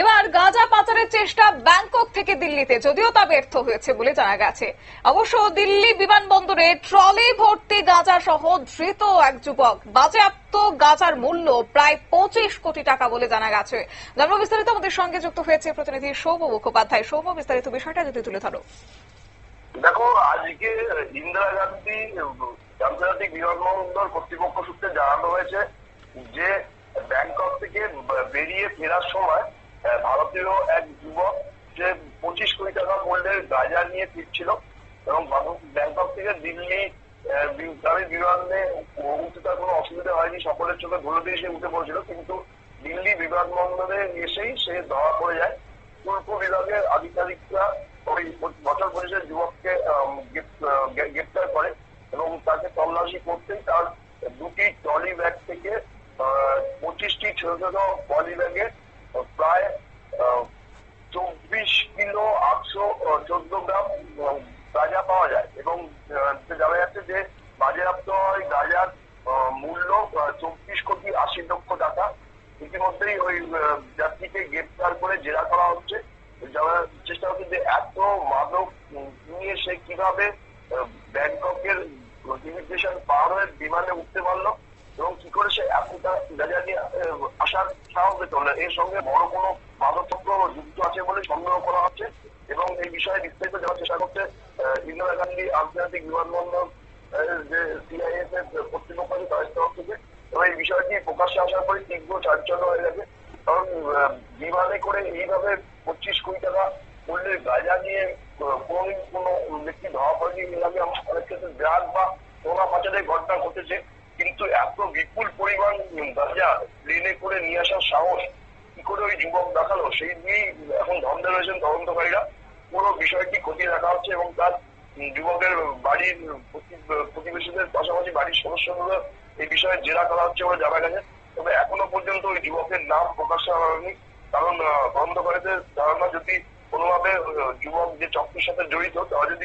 এবার গাঁজা পাচারের চেষ্টা ব্যাংকক থেকে দিল্লিতে, যদিও তা ব্যর্থ হয়েছে বলে জানা গেছে। অবশ্য দিল্লি বিমানবন্দরে ট্রলি ভর্তি গাঁজা সহ ধৃত এক যুবক। বাজেয়াপ্ত গাঁজার মূল্য প্রায় পঁচিশ কোটি টাকা বলে জানা গেছে। জন্ম বিস্তারিত আমাদের সঙ্গে যুক্ত হয়েছে প্রতিনিধি সৌম মুখোপাধ্যায়। সৌম বিস্তারিত বিষয়টা যদি তুলে ধরো। দেখো, আজকে ইন্দিরা গান্ধী, আন্তর্জাতিক বিমানবন্দর কর্তৃপক্ষ সূত্রে জানানো হয়েছে যে ব্যাংকক থেকে বেরিয়ে ফেরার সময় আহ, এক যুবক যে পঁচিশ কোটি টাকা মূল্যের গাঁজা নিয়ে ফিরছিল এবং ব্যাংকক থেকে দিল্লি আহ, বিমানে উঠতে তার কোনো অসুবিধা হয়নি। সকলের চোখে ধুলো দিয়ে সে উঠে পড়েছিল। কিন্তু দিল্লি বিমানবন্দরে এসেই সে ধরা পড়ে যায়। শুল্ক বিভাগের আধিকারিকরা ওই বছর পঁচিশের যুবককে গ্রেপ্তার করে এবং তাকে তল্লাশি করতেই তার দুটি ট্রলি ব্যাগ থেকে পঁচিশটি ছোট ছোট পলি ব্যাগে এবং জানা যাচ্ছে যে বাজেয়াপ্ত হয় গাঁজার মূল্য চব্বিশ কোটি আশি লক্ষ টাকা। ইতিমধ্যেই ওই যাত্রীকে গ্রেপ্তার করে জেরা করা হচ্ছে। জানার চেষ্টা হচ্ছে যে এত মাদক নিয়ে সে কীভাবে ব্যাংককের ইমিগ্রেশন পার হয়ে বিমানে উঠতে পারল এবং কি করে সে এতটা গাঁজা নিয়ে আসার সাহস পেত এর সঙ্গে বড় কোনো মাদকদ্রব্য যুক্ত আছে বলে সন্দেহ করা হচ্ছে এবং এই বিষয়ে বিস্তারিত জানার চেষ্টা আহ, ইন্দিরা গান্ধী আন্তর্জাতিক বিমানবন্দর যে সিআইএস এর কর্তৃপক্ষ তাদের তরফ থেকে। এবং এই বিষয়টি প্রকাশ্যে আসার পরে তীব্র চাঞ্চল্য হয়ে গেছে কারণ বিমানে করে এইভাবে পঁচিশ কোটি টাকা মূল্যের গাঁজা নিয়ে কোনোদিন কোনো ব্যক্তি ধরা পড়েনি আগে আমার অনেক ক্ষেত্রে ড্রাগ বা সোনা পাচারের ঘটনা ঘটেছে। কিন্তু এত বিপুল পরিমাণ গাঁজা প্লেনে করে নিয়ে আসার সাহস, কি করে ওই যুবক দেখাল? সেই নিয়েই এখন ধন্দে রয়েছেন তদন্তকারীরা। পুরো বিষয়টি খতিয়ে দেখা হচ্ছে এবং তার যুবকের বাড়ির প্রতি- প্রতিবেশীদের পাশাপাশি বাড়ির সদস্যগুলো এই বিষয়ে জেরা করা হচ্ছে বলে জানা গেছে। তবে এখনও পর্যন্ত ওই যুবকের নাম প্রকাশ করা হয়নি। কারণ তদন্তকারীদের ধারণা যদি কোনোভাবে যুবক যে চক্রের সাথে জড়িত, তারা যদি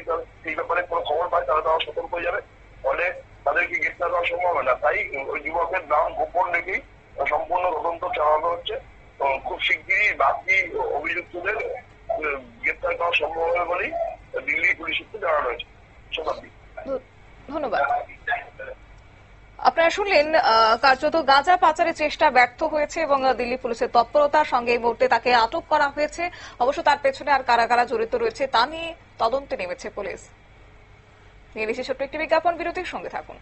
এই ব্যাপারে কোনো খবর পায়, তাহলে তারা সতর্ক হয়ে যাবে। ফলে তাদেরকে গ্রেপ্তার করা সম্ভব হবে না। তাই ওই যুবকের নাম গোপন রেখেই সম্পূর্ণ তদন্ত চালানো হচ্ছে। খুব শিগগিরই বাকি অভিযুক্তদের গ্রেপ্তার করা সম্ভব হবে বলেই দিল্লি পুলিশ সূত্রে জানানো হয়েছে। শতাব্দী। ধন্যবাদ। আপনারা শুনলেন কার্যত গাঁজা পাচারের চেষ্টা ব্যর্থ হয়েছে এবং দিল্লি পুলিশের তৎপরতার সঙ্গে এই মুহূর্তে তাকে আটক করা হয়েছে। অবশ্য তার পেছনে আর কারা কারা জড়িত রয়েছে তা নিয়ে তদন্তে নেমেছে পুলিশ। নিয়ে নিচ্ছে একটি বিজ্ঞাপন বিরতির সঙ্গে থাকুন।